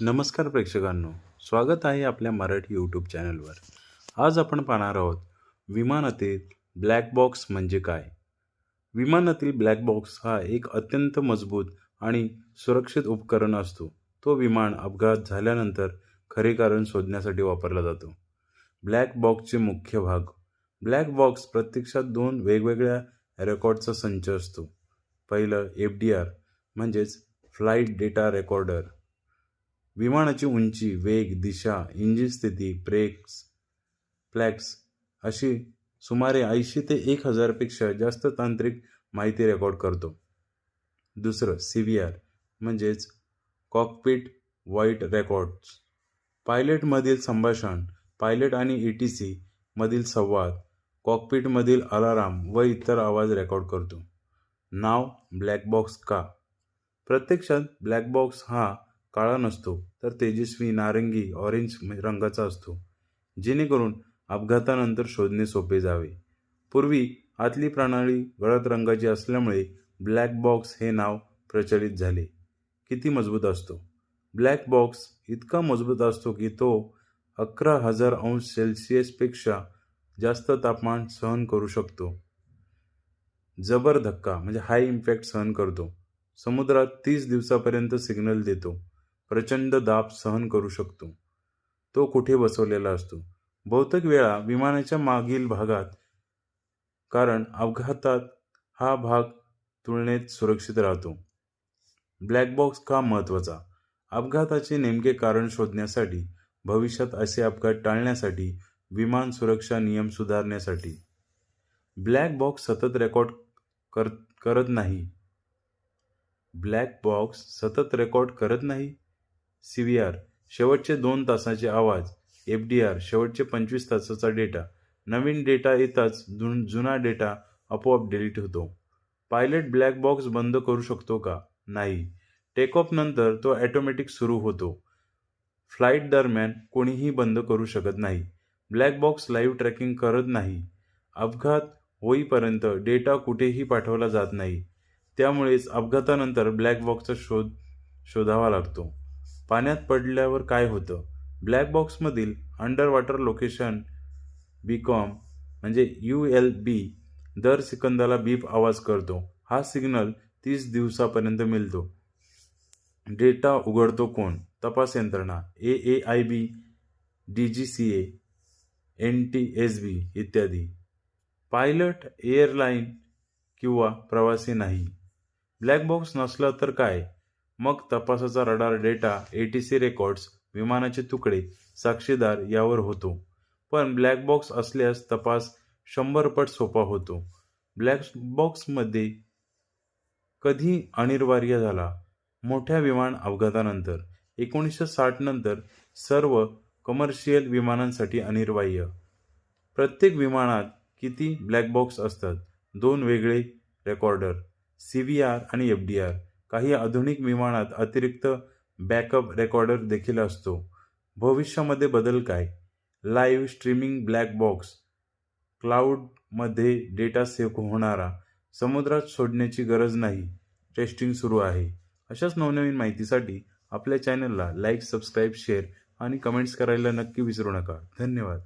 नमस्कार प्रेक्षकांनो स्वागत आहे आपल्या मराठी यूट्यूब चॅनलवर. आज आपण पाहणार आहोत विमानातील ब्लॅक बॉक्स म्हणजे काय? विमानातील ब्लॅक बॉक्स हा एक अत्यंत मजबूत आणि सुरक्षित उपकरण असतो. तो विमान अपघात झाल्यानंतर खरे कारण शोधण्यासाठी वापरला जातो. ब्लॅक बॉक्सचे मुख्य भाग ब्लॅक बॉक्स प्रत्यक्षात दोन वेगवेगळ्या रेकॉर्डचा संच असतो. पहिलं एफ डी आर म्हणजेच फ्लाईट डेटा रेकॉर्डर विमानाची उंची वेग दिशा इंजिन स्थिती ब्रेक्स फ्लॅक्स अशी सुमारे ऐंशी ते एक हजारपेक्षा जास्त तांत्रिक माहिती रेकॉर्ड करतो. दुसरं सी व्ही आर म्हणजेच कॉकपिट व्हाईट रेकॉर्ड्स पायलटमधील संभाषण पायलट आणि ई टी सी मधील संवाद कॉकपिटमधील अलाराम व इतर आवाज रेकॉर्ड करतो. नाव ब्लॅक बॉक्स का? प्रत्यक्षात ब्लॅक बॉक्स हा काळा नसतो तर तेजस्वी नारंगी ऑरेंज रंगाचा असतो. जेणेकरून अपघातानंतर शोधणे सोपे जावे. पूर्वी आतली प्रणाली गडद रंगाची असल्यामुळे ब्लॅक बॉक्स हे नाव प्रचलित झाले. किती मजबूत असतो. ब्लॅक बॉक्स इतका मजबूत असतो की तो अकरा हजार अंश सेल्सिअसपेक्षा जास्त तापमान सहन करू शकतो. जबर धक्का म्हणजे हाय इम्पॅक्ट सहन करतो. समुद्रात तीस दिवसापर्यंत सिग्नल देतो. प्रचंड दाब सहन करू शकतो. तो कुठे बसवलेला असतो? बहुतेक वेळा विमानाच्या मागील भागात कारण अपघातात हा भाग तुलनेत सुरक्षित राहतो. ब्लॅक बॉक्स का महत्त्वाचा? अपघाताचे नेमके कारण शोधण्यासाठी भविष्यात असे अपघात टाळण्यासाठी विमान सुरक्षा नियम सुधारण्यासाठी. ब्लॅक बॉक्स सतत रेकॉर्ड कर करत नाही. ब्लॅक बॉक्स सतत रेकॉर्ड करत नाही? सी व्ही आर शेवटचे दोन तासाचे आवाज एफ डी आर शेवटचे पंचवीस तासाचा डेटा. नवीन डेटा येताच जुन जुना डेटा आपोआप डिलीट होतो. पायलट ब्लॅक बॉक्स बंद करू शकतो का? नाही. टेक ऑफ नंतर तो ॲटोमॅटिक सुरू होतो. फ्लाईट दरम्यान कोणीही बंद करू शकत नाही. ब्लॅक बॉक्स लाईव्ह ट्रॅकिंग करत नाही. अपघात होईपर्यंत डेटा कुठेही पाठवला जात नाही. त्यामुळेच अपघातानंतर ब्लॅक बॉक्सचा शोध शोधावा लागतो. पाण्यात पडल्यावर काय होतं? ब्लॅक बॉक्समधील अंडर वॉटर लोकेशन बीकॉम म्हणजे यू एल बी दर सेकंदाला बीप आवाज करतो. हा सिग्नल तीस दिवसापर्यंत मिळतो. डेटा उघडतो कोण? तपास यंत्रणा. A A I B D G C A N T S B इत्यादी. पायलट एअरलाईन किंवा प्रवासी नाही. ब्लॅक बॉक्स नसला तर काय? मग तपासाचा radar data A T C records विमानाचे तुकडे साक्षीदार यावर होतो. पण ब्लॅक बॉक्स असल्यास तपास शंभर पट सोपा होतो. ब्लॅक बॉक्समध्ये कधी अनिर्वार्य झाला? मोठ्या विमान अपघातानंतर एकोणीसशे साठ नंतर सर्व कमर्शियल विमानांसाठी अनिर्वाह्य प्रत्येक विमानात किती ब्लॅक बॉक्स असतात? दोन वेगळे रेकॉर्डर सी व्ही आर आणि एफ डी आर काही आधुनिक विमानात अतिरिक्त बॅकअप रेकॉर्डर देखील असतो. भविष्यामध्ये बदल काय? लाईव्ह स्ट्रीमिंग ब्लॅक बॉक्स क्लाउडमध्ये डेटा सेव्ह होणारा समुद्रात सोडण्याची गरज नाही टेस्टिंग सुरू आहे. अशाच नवनवीन माहितीसाठी आपल्या चॅनलला लाईक सबस्क्राईब शेअर आणि कमेंट्स करायला नक्की विसरू नका. धन्यवाद.